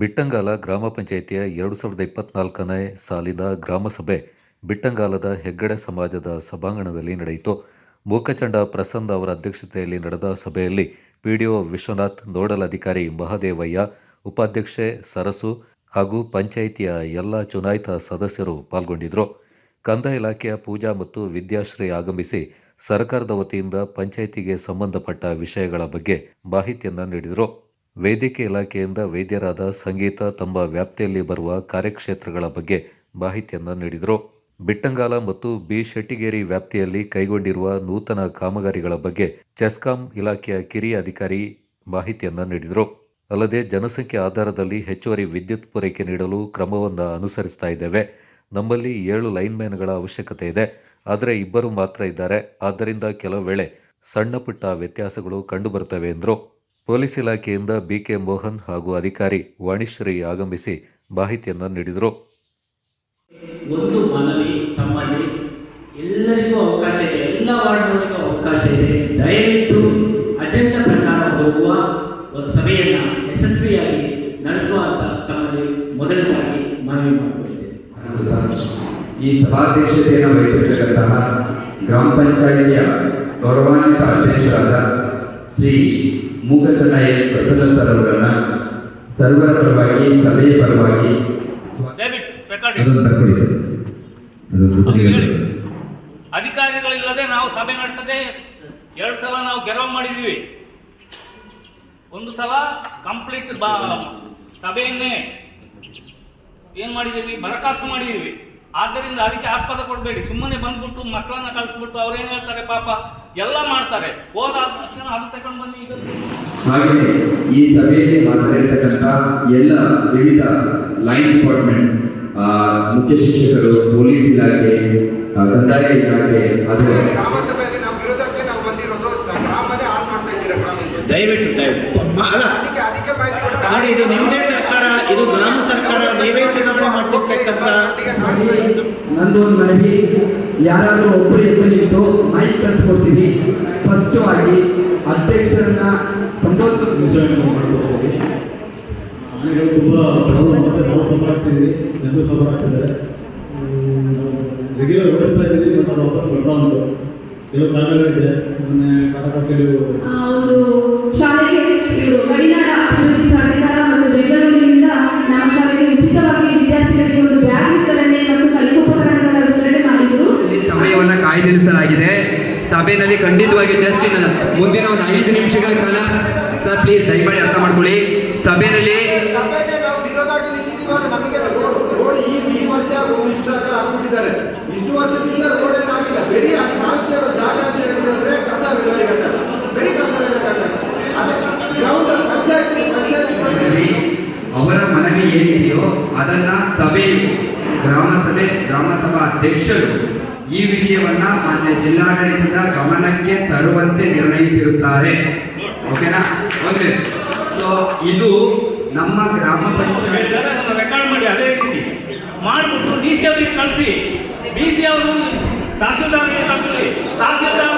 ಬಿಟ್ಟಂಗಾಲ ಗ್ರಾಮ ಪಂಚಾಯಿತಿಯ ಎರಡು ಸಾವಿರದ ಇಪ್ಪತ್ನಾಲ್ಕನೇ ಸಾಲಿನ ಗ್ರಾಮಸಭೆ ಬಿಟ್ಟಂಗಾಲದ ಹೆಗ್ಗಡೆ ಸಮಾಜದ ಸಭಾಂಗಣದಲ್ಲಿ ನಡೆಯಿತು. ಮೂಕಚಂಡ ಪ್ರಸನ್ನ ಅವರ ಅಧ್ಯಕ್ಷತೆಯಲ್ಲಿ ನಡೆದ ಸಭೆಯಲ್ಲಿ ಪಿಡಿಒ ವಿಶ್ವನಾಥ್, ನೋಡಲ್ ಅಧಿಕಾರಿ ಮಹದೇವಯ್ಯ, ಉಪಾಧ್ಯಕ್ಷೆ ಸರಸು ಹಾಗೂ ಪಂಚಾಯಿತಿಯ ಎಲ್ಲ ಚುನಾಯಿತ ಸದಸ್ಯರು ಪಾಲ್ಗೊಂಡಿದ್ದರು. ಕಂದ ಇಲಾಖೆಯ ಪೂಜಾ ಮತ್ತು ವಿದ್ಯಾಶ್ರೀ ಆಗಮಿಸಿ ಸರ್ಕಾರದ ವತಿಯಿಂದ ಪಂಚಾಯಿತಿಗೆ ಸಂಬಂಧಪಟ್ಟ ವಿಷಯಗಳ ಬಗ್ಗೆ ಮಾಹಿತಿಯನ್ನು ನೀಡಿದರು. ವೇದಿಕೆ ಇಲಾಖೆಯಿಂದ ವೈದ್ಯರಾದ ಸಂಗೀತ ತಮ್ಮ ವ್ಯಾಪ್ತಿಯಲ್ಲಿ ಬರುವ ಕಾರ್ಯಕ್ಷೇತ್ರಗಳ ಬಗ್ಗೆ ಮಾಹಿತಿಯನ್ನು ನೀಡಿದರು. ಬಿಟ್ಟಂಗಾಲ ಮತ್ತು ಬಿ ಶೆಟ್ಟಿಗೇರಿ ವ್ಯಾಪ್ತಿಯಲ್ಲಿ ಕೈಗೊಂಡಿರುವ ನೂತನ ಕಾಮಗಾರಿಗಳ ಬಗ್ಗೆ ಚೆಸ್ಕಾಂ ಇಲಾಖೆಯ ಕಿರಿಯ ಅಧಿಕಾರಿ ಮಾಹಿತಿಯನ್ನು ನೀಡಿದರು. ಅಲ್ಲದೆ ಜನಸಂಖ್ಯೆ ಆಧಾರದಲ್ಲಿ ಹೆಚ್ಚುವರಿ ವಿದ್ಯುತ್ ಪೂರೈಕೆ ನೀಡಲು ಕ್ರಮವನ್ನು ಅನುಸರಿಸ್ತಾ ಇದ್ದೇವೆ. ನಮ್ಮಲ್ಲಿ ಏಳು ಲೈನ್ಮ್ಯಾನ್ಗಳ ಅವಶ್ಯಕತೆ ಇದೆ. ಆದರೆ ಇಬ್ಬರು ಮಾತ್ರ ಇದ್ದಾರೆ. ಆದ್ದರಿಂದ ಕೆಲವು ವೇಳೆ ಸಣ್ಣಪುಟ್ಟ ವ್ಯತ್ಯಾಸಗಳು ಕಂಡುಬರುತ್ತವೆ ಎಂದರು. ಪೊಲೀಸ್ ಇಲಾಖೆಯಿಂದ ಬಿಕೆ ಮೋಹನ್ ಹಾಗೂ ಅಧಿಕಾರಿ ವಾಣಿಶ್ರೀ ಆಗಮಿಸಿ ಮಾಹಿತಿಯನ್ನು ನೀಡಿದರು. ಒಂದು ಮನವಿ ತಮ್ಮಲ್ಲಿ ಎಲ್ಲರಿಗೂ ಅವಕಾಶ ಇದೆ ಎಲ್ಲ ವಾರ್ಡ್ನವರಿಗೂ ಅವಕಾಶ ಇದೆ. ದಯವಿಟ್ಟು ಅಜೆಂಡಾ ಪ್ರಕಾರ ಹೋಗುವ ಒಂದು ಸಭೆಯನ್ನು ಯಶಸ್ವಿಯಾಗಿ ನಡೆಸುವ ಅಂತ ತಮ್ಮಲ್ಲಿ ಮೊದಲನೇದಾಗಿ ಮನವಿ ಮಾಡಿಕೊಳ್ತೇನೆ. ಈ ಸಭಾಧ್ಯಕ್ಷತೆಯನ್ನು ವಹಿಸಿರ್ತಕ್ಕಂತಹ ಗ್ರಾಮ ಪಂಚಾಯಿತಿಯ ಗೌರವಾನ್ವಿತ ಅಧ್ಯಕ್ಷರಾದ ಶ್ರೀ ಮೂಕಚನ್ನ ಎಸ್ ಪ್ರಸನ್ನ ಸರ್ ಅವರನ್ನ ಸರ್ವರ ಪರವಾಗಿ ಸಭೆಯ ಪರವಾಗಿ ಸರ್. ಅಧಿಕಾರಿಗಳಿಲ್ಲದೆ ನಾವು ಸಭೆ ನಡೆಸದೆ ಎರಡು ಸಲ ನಾವು ಗೆರವು ಮಾಡಿದ್ದೀವಿ. ಒಂದು ಸಲ ಕಂಪ್ಲೀಟ್ ಬಾ ಸಭೆಯನ್ನೇ ಏನು ಮಾಡಿದ್ದೀವಿ? ಬರಖಾಸ್ತು ಮಾಡಿದ್ದೀವಿ. ಆದ್ದರಿಂದ ಅದಕ್ಕೆ ಆಸ್ಪದ ಕೊಡಬೇಡಿ. ಸುಮ್ಮನೆ ಬಂದ್ಬಿಟ್ಟು ಮಕ್ಕಳನ್ನ ಕಳಿಸ್ಬಿಟ್ಟು ಅವ್ರೇನು ಹೇಳ್ತಾರೆ ಪಾಪ? ಎಲ್ಲ ಮಾಡ್ತಾರೆ. ಹೋದಾದ ತಕ್ಷಣ ಅದು ತಗೊಂಡು ಬನ್ನಿ ಹಾಗೆ ಈ ಸಭೆಯಲ್ಲಿ ಹಾಜರಿರ್ತಕ್ಕಂಥ ಎಲ್ಲ ವಿವಿಧ ಲೈನ್ ಡಿಪಾರ್ಟ್ಮೆಂಟ್ಸ್ ಮುಖ್ಯ ಶಿಕ್ಷಕರು ಪೊಲೀಸ್ ಇಲಾಖೆ ಕಂದಾಯ ಇಲಾಖೆ ಆದರೆ ಗ್ರಾಮಸಭೆಯಲ್ಲಿ ನಾವು ವಿರೋಧಕ್ಕೆ ನಾವು ಬಂದಿರೋದು ಗ್ರಾಮನೇ ಆನ್ ಮಾಡ್ತಾ ಇದ್ದೀರಾ ದಯವಿಟ್ಟು ದಯವಿಟ್ಟು. ಅಲ್ಲ ಅದಕ್ಕೆ ಅದಕ್ಕೆ ಮಾಹಿತಿ ಕೊಟ್ಟು ನೋಡಿ ಇದು ನಿಮ್ಮದೇ ಸರ್ಕಾರ ಇದು ಗ್ರಾಮ ಸರ್ಕಾರ ನೀವೇ ಚುನಾವಣೆ ನಂದು ಒಂದು ಮನವಿ ಯಾರಾದರೂ ಒಬ್ಬರು ಎದ್ದಲ್ಲಿದ್ದು ಮೈಕ್ ಕಳಿಸ್ಕೊಡ್ತೀನಿ ಸ್ಪಷ್ಟವಾಗಿ ಅಧ್ಯಕ್ಷರನ್ನ ತುಂಬ ಪ್ರಾಬ್ಲಮ್ ಮತ್ತೆ ನಾವು ಸಫರ್ ಆಗ್ತಿದ್ವಿ ಎಲ್ಲರೂ ಸಫರ್ ಆಗ್ತಿದ್ದಾರೆ ರೆಗ್ಯುಲರ್ ಓಡಿಸ್ತಾ ಇದ್ದೀವಿ ಮತ್ತು ಅದು ವಾಪಸ್ ಬರ್ತಾ ಉಂಟು. ಕೆಲವು ಕಾರಣಗಳಿದೆ. ಮೊನ್ನೆ ಕಾಟಕಟ್ಟೆಯಲ್ಲಿ ಆ ಒಂದು ಶಾಲೆಗೆ ಇವರು ಗಡಿನಾಡ ಅಭಿವೃದ್ಧಿ ಪ್ರಾಧಿಕಾರ ಸಭೆಯಲ್ಲಿ ಖಂಡಿತವಾಗಿ ಜಸ್ಟ್ ಇನ್ನು ಮುಂದಿನ ಒಂದು ಐದು ನಿಮಿಷಗಳ ಕಾಲ ಸರ್ ಪ್ಲೀಸ್ ದಯಮಾಡಿ ಅರ್ಥ ಮಾಡ್ಕೊಳ್ಳಿ. ಸಭೆಯಲ್ಲಿ ಅವರ ಮನವಿ ಏನಿದೆಯೋ ಅದನ್ನ ಸಭೆಯು ಗ್ರಾಮ ಸಭೆ ಗ್ರಾಮ ಸಭಾ ಅಧ್ಯಕ್ಷರು ಈ ವಿಷಯವನ್ನ ಮಾನ್ಯ ಜಿಲ್ಲಾಡಳಿತದ ಗಮನಕ್ಕೆ ತರುವಂತೆ ನಿರ್ಣಯಿಸಿರುತ್ತಾರೆ. ಓಕೆನಾ? ಓಕೆ. ಸೊ ಇದು ನಮ್ಮ ಗ್ರಾಮ ಪಂಚಾಯತ್ ರೆಕಾರ್ಡ್ ಮಾಡಿ ಅದೇ ರೀತಿ. ಮಾಡಿಬಿಟ್ಟು ಡಿ ಸಿ ಅವರಿಗೆ ಕಳಿಸಿ. ಡಿ ಸಿ ಅವರು ತಹಸೀಲ್ದಾರ್ಗೆ ಕಳಿಸಿ. ತಹಸೀಲ್ದಾರ್